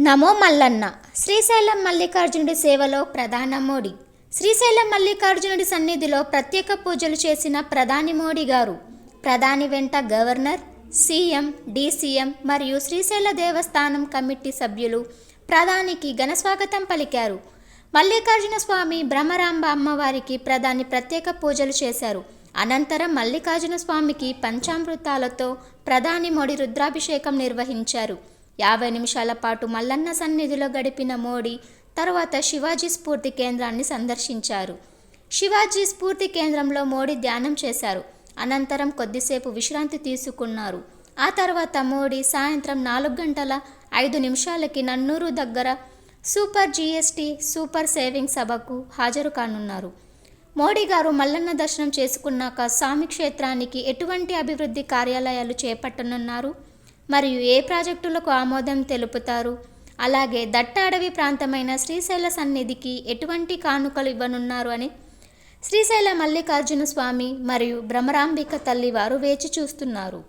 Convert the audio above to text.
నమో మల్లన్న. శ్రీశైలం మల్లికార్జునుడి సేవలో ప్రధాన మోడీ. శ్రీశైలం మల్లికార్జునుడి సన్నిధిలో ప్రత్యేక పూజలు చేసిన ప్రధాని మోడీ గారు. ప్రధాని వెంట గవర్నర్ సీఎం డీసీఎం మరియు శ్రీశైల దేవస్థానం కమిటీ సభ్యులు ప్రధానికి ఘనస్వాగతం పలికారు. మల్లికార్జున స్వామి బ్రహ్మరాంబ అమ్మవారికి ప్రధాని ప్రత్యేక పూజలు చేశారు. అనంతరం మల్లికార్జున స్వామికి పంచామృతాలతో ప్రధాని మోడీ రుద్రాభిషేకం నిర్వహించారు. యాభై నిమిషాల పాటు మల్లన్న సన్నిధిలో గడిపిన మోడీ తర్వాత శివాజీ స్ఫూర్తి కేంద్రాన్ని సందర్శించారు. శివాజీ స్ఫూర్తి కేంద్రంలో మోడీ ధ్యానం చేశారు. అనంతరం కొద్దిసేపు విశ్రాంతి తీసుకున్నారు. ఆ తర్వాత మోడీ సాయంత్రం నాలుగు గంటల ఐదు నిమిషాలకి నన్నూరు దగ్గర సూపర్ జీఎస్టీ సూపర్ సేవింగ్ సభకు హాజరు కానున్నారు. మోడీ గారు మల్లన్న దర్శనం చేసుకున్నాక స్వామి క్షేత్రానికి ఎటువంటి అభివృద్ధి కార్యాలయాలు చేపట్టనున్నారు? మరియు ఏ ప్రాజెక్టులకు ఆమోదం తెలుపుతారు? అలాగే దట్ట అడవి ప్రాంతమైన శ్రీశైల సన్నిధికి ఎటువంటి కానుకలు ఇవ్వనున్నారు అని? శ్రీశైల మల్లికార్జున స్వామి మరియు భ్రమరాంబిక తల్లి వారు వేచి చూస్తున్నారు.